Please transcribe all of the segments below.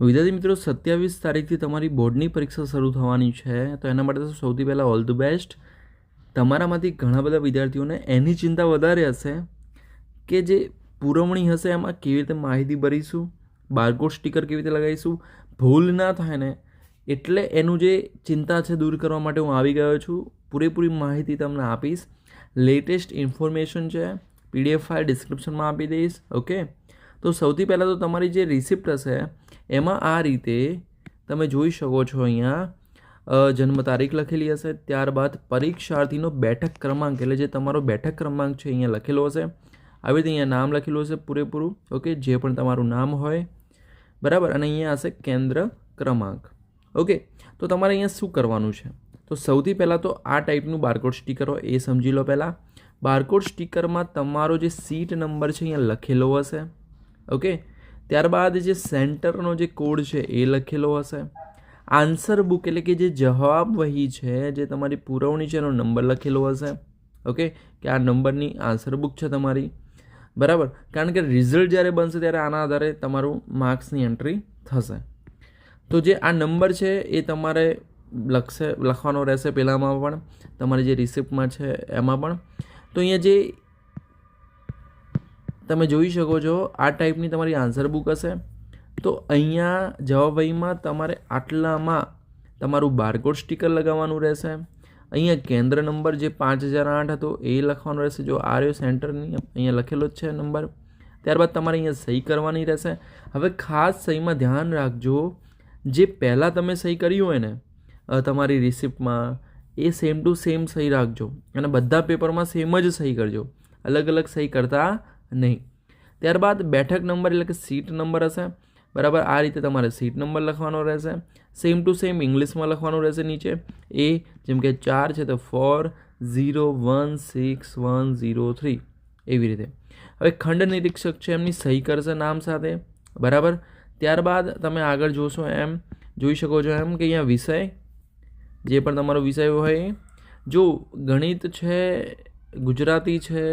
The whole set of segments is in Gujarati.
વિદ્યાર્થી મિત્રો, સત્યાવીસ તારીખથી તમારી બોર્ડની પરીક્ષા શરૂ થવાની છે, તો એના માટે તો સૌથી પહેલાં ઓલ ધ બેસ્ટ તમારામાંથી ઘણા બધા વિદ્યાર્થીઓને એની ચિંતા વધારે હશે કે જે પુરવણી હશે એમાં કેવી રીતે માહિતી ભરીશું બારકોડ સ્ટીકર કેવી રીતે લગાવીશું, ભૂલ ના થાય ને, એટલે એનું જે ચિંતા છે દૂર કરવા માટે હું આવી ગયો છું. પૂરેપૂરી માહિતી તમને આપીશ. લેટેસ્ટ ઇન્ફોર્મેશન છે પીડીએફ ફાઇલ ડિસ્ક્રિપ્શનમાં આપી દઈશ ઓકે તો સૌથી પહેલાં તો તમારી જે રિસિપ્ટ હશે એમાં આ રીતે તમે જોઈ શકો છો અહીંયા જન્મ તારીખ લખેલી હશે, ત્યારબાદ પરીક્ષાર્થીનો બેઠક ક્રમાંક, એટલે જે તમારો બેઠક ક્રમાંક છે અહીંયા લખેલો હશે. આવી રીતે અહીંયા નામ લખેલું હશે પૂરેપૂરું, ઓકે, જે પણ તમારું નામ હોય. બરાબર? અને અહીંયા હશે કેન્દ્ર ક્રમાંક. ઓકે, તો તમારે અહીંયા શું કરવાનું છે? તો સૌથી પહેલાં તો આ ટાઈપનું બારકોડ સ્ટીકર હોય, એ સમજી લો પહેલાં. બારકોડ સ્ટીકરમાં તમારો જે સીટ નંબર છે અહીંયા લખેલો હશે, ઓકે? ત્યારબાદ જે સેન્ટરનો જે કોડ છે એ લખેલો હશે. આન્સર બુક એટલે કે જે જવાબ વહી છે, જે તમારી પુરવણી છે એનો નંબર લખેલો હશે. ઓકે? કે આ નંબરની આન્સર બુક છે તમારી. બરાબર? કારણ કે રિઝલ્ટ જ્યારે બનશે ત્યારે આના આધારે તમારું માર્ક્સની એન્ટ્રી થશે. તો જે આ નંબર છે એ તમારે લખશે, લખવાનો રહેશે પહેલાંમાં પણ. તમારી જે રિસિપ્ટમાં છે એમાં પણ. તો અહીંયા જે તમે જોઈ શકો છો, આ ટાઈપની તમારી આન્સર બુક હશે. તો અહીંયા જવાબવહીમાં તમારે આટલામાં તમારું બારકોડ સ્ટીકર લગાવવાનું રહેશે. અહીંયા કેન્દ્ર નંબર જે પાંચ હજાર આઠ હતો એ લખવાનો રહેશે. જો આ રહ્યો સેન્ટરની, અહીંયા લખેલો જ છે નંબર. ત્યારબાદ તમારે અહીંયા સહી કરવાની રહેશે. હવે ખાસ સહીમાં ધ્યાન રાખજો, જે પહેલાં તમે સહી કરી હોય ને તમારી રિસિપ્ટમાં, એ સેમ ટુ સેમ સહી રાખજો. અને બધા પેપરમાં સેમ જ સહી કરજો. અલગ અલગ સહી કરતા નહીં. ત્યારબાદ બેઠક નંબર એટલે કે સીટ નંબર હશે. બરાબર? આ રીતે તમારે સીટ નંબર લખવાનો રહેશે. સેમ ટુ સેમ ઇંગ્લિશમાં લખવાનું રહેશે નીચે. એ જેમ કે ચાર છે તો four zero one six one zero three એવી રીતે. હવે ખંડ નિરીક્ષક છે એમની સહી કરશે નામ સાથે. બરાબર? ત્યારબાદ તમે આગળ જોશો એમ, જોઈ શકો છો એમ કે અહીંયા વિષય, જે પણ તમારો વિષય હોય. જો ગણિત છે, ગુજરાતી છે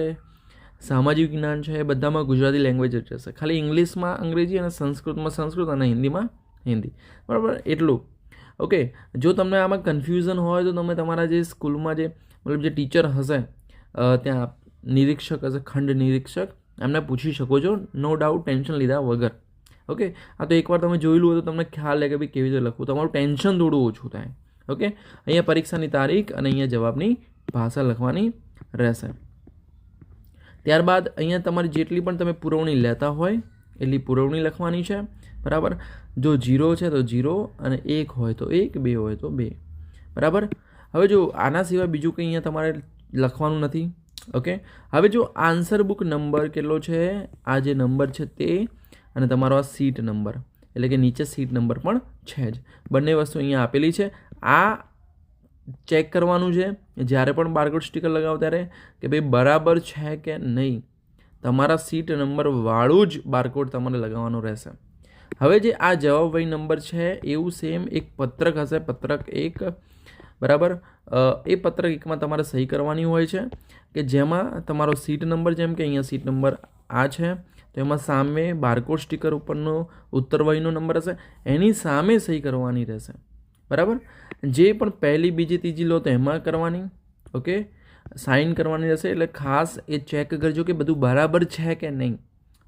સામાજિક જ્ઞાન છે, એ બધામાં ગુજરાતી લેંગ્વેજ જ રહેશે ખાલી ઇંગ્લિશમાં અંગ્રેજી અને સંસ્કૃતમાં સંસ્કૃત અને હિન્દીમાં હિન્દી. બરાબર? એટલું. ઓકે, જો તમને આમાં કન્ફ્યુઝન હોય તો તમે તમારા જે સ્કૂલમાં જે, મતલબ જે ટીચર હશે ત્યાં નિરીક્ષક હશે, ખંડ નિરીક્ષક, એમને પૂછી શકો છો નો ડાઉટ ટેન્શન લીધા વગર. ઓકે? આ તો એકવાર તમે જોયેલું હોય તો તમને ખ્યાલ લે કે ભાઈ કેવી રીતે લખવું. તમારું ટેન્શન થોડું ઓછું થાય. ઓકે? અહીંયા પરીક્ષાની તારીખ અને અહીંયા જવાબની ભાષા લખવાની રહેશે. ત્યારબાદ અહીંયા તમારી જેટલી પણ તમે પુરવણી લેતા હોય, એટલી પુરવણી લખવાની છે. બરાબર? જો જીરો છે તો જીરો અને એક હોય તો એક, બે હોય તો બે. બરાબર? હવે જો આના સિવાય બીજું કંઈ અહીંયા તમારે લખવાનું નથી, ઓકે? હવે જો આન્સર બુક નંબર કેટલો છે? આ જે નંબર છે તે અને તમારો આ સીટ નંબર. એટલે કે નીચે સીટ નંબર પણ છે જ. બંને વસ્તુ અહીંયા આપેલી છે. આ ચેક કરવાનું છે. જ્યારે પણ બારકોડ સ્ટીકર લગાવો ત્યારે કે ભાઈ બરાબર છે કે નહીં, તમારા સીટ નંબર વાળું જ બારકોડ તમારે લગાવવાનો રહેશે. હવે જે આ જવાબવહી નંબર છે, એવું સેમ એક પત્રક હશે. પત્રક એક, બરાબર? એ પત્રક એકમાં તમારે સહી કરવાની હોય છે કે જેમાં તમારો સીટ નંબર જેમ કે અહીંયા સીટ નંબર આ છે, તો એમાં સામે બારકોડ સ્ટીકર ઉપરનો ઉત્તરવહીનો નંબર હશે. એની સામે સહી કરવાની રહેશે. બરાબર? જે પણ પહેલી, બીજી, ત્રીજી લો તો એમાં કરવાની, ઓકે? સાઇન કરવાની રહેશે, એટલે ખાસ એ ચેક કરજો કે બધું બરાબર છે કે નહીં.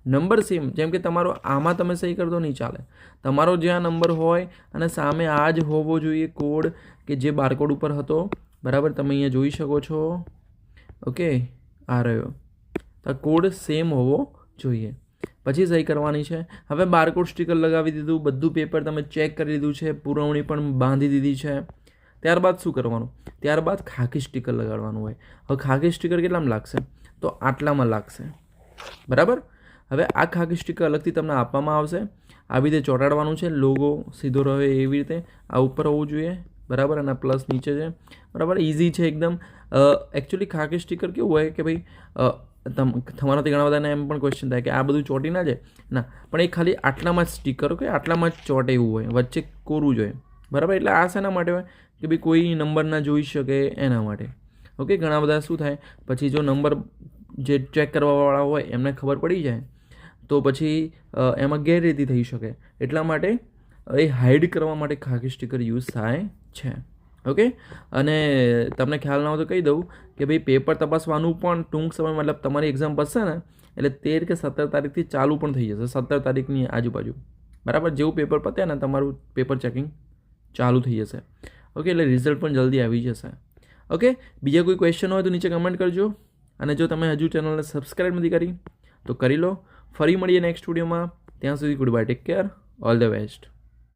નંબર સેમ જેમ કે તમારો આમાં તમે સહી કરતો નહીં ચાલે. તમારો જ્યાં નંબર હોય અને સામે આ જ હોવો જોઈએ કોડ કે જે બારકોડ ઉપર હતો, બરાબર? તમે અહીંયા જોઈ શકો છો. ઓકે? આ રહ્યો. તો કોડ સેમ હોવો જોઈએ. પછી સહી કરવાની છે. હવે બારકોડ સ્ટીકર લગાવી દીધું, બધું પેપર તમે ચેક કરી લીધું છે, પુરવણી પણ બાંધી દીધી છે. ત્યારબાદ શું કરવાનું? ત્યારબાદ ખાકી સ્ટીકર લગાડવાનું હોય. હવે ખાકી સ્ટીકર કેટલામાં લાગશે? તો આટલામાં લાગશે. બરાબર? હવે આ ખાકી સ્ટીકર અલગથી તમને આપવામાં આવશે. આવી રીતે ચોંટાડવાનું છે. લોગો સીધો રહે એવી રીતે. આ ઉપર હોવું જોઈએ. બરાબર? અને પ્લસ નીચે છે. બરાબર? ઇઝી છે એકદમ. એકચ્યુઅલી ખાકી સ્ટીકર કેવું હોય કે ભાઈ તમારાથી ઘણા બધાને એમ પણ ક્વેશ્ચન થાય કે આ બધું ચોંટી ના જાય? ના. પણ એ ખાલી આટલામાં જ સ્ટીકર કે આટલામાં જ ચોટે એવું હોય? વચ્ચે કોરવું જોઈએ બરાબર? એટલે આ શેના માટે હોય? કે ભાઈ કોઈ નંબર ના જોઈ શકે એના માટે. ઓકે ઘણા બધા શું થાય? પછી જો નંબર જે ચેક કરવાવાળા હોય, એમને ખબર પડી જાય. તો પછી એમાં ગેરરીતિ થઈ શકે. એટલા માટે, એ હાઇડ કરવા માટે ખાકી સ્ટીકર યુઝ થાય છે. ઓકે? અને તમને ખ્યાલ ના હોય તો કહી દઉં કે ભાઈ પેપર તપાસવાનું પણ ટૂંક સમય મતલબ તમારી એક્ઝામ પતશે ને, એટલે તેર કે સત્તર તારીખથી ચાલુ પણ થઈ જશે, સત્તર તારીખની આજુબાજુ. બરાબર? જેવું પેપર પતે ને તમારું પેપર ચેકિંગ ચાલુ થઈ જશે. ઓકે? એટલે રિઝલ્ટ પણ જલ્દી આવી જશે. ઓકે? બીજા કોઈ ક્વેશ્ચન હોય તો નીચે કમેન્ટ કરજો. અને જો તમે હજુ ચેનલને સબસ્ક્રાઈબ નથી કરી, તો કરી લો. ફરી મળીએ નેક્સ્ટ સ્ટુડિયોમાં ત્યાં સુધી good bye take care all the best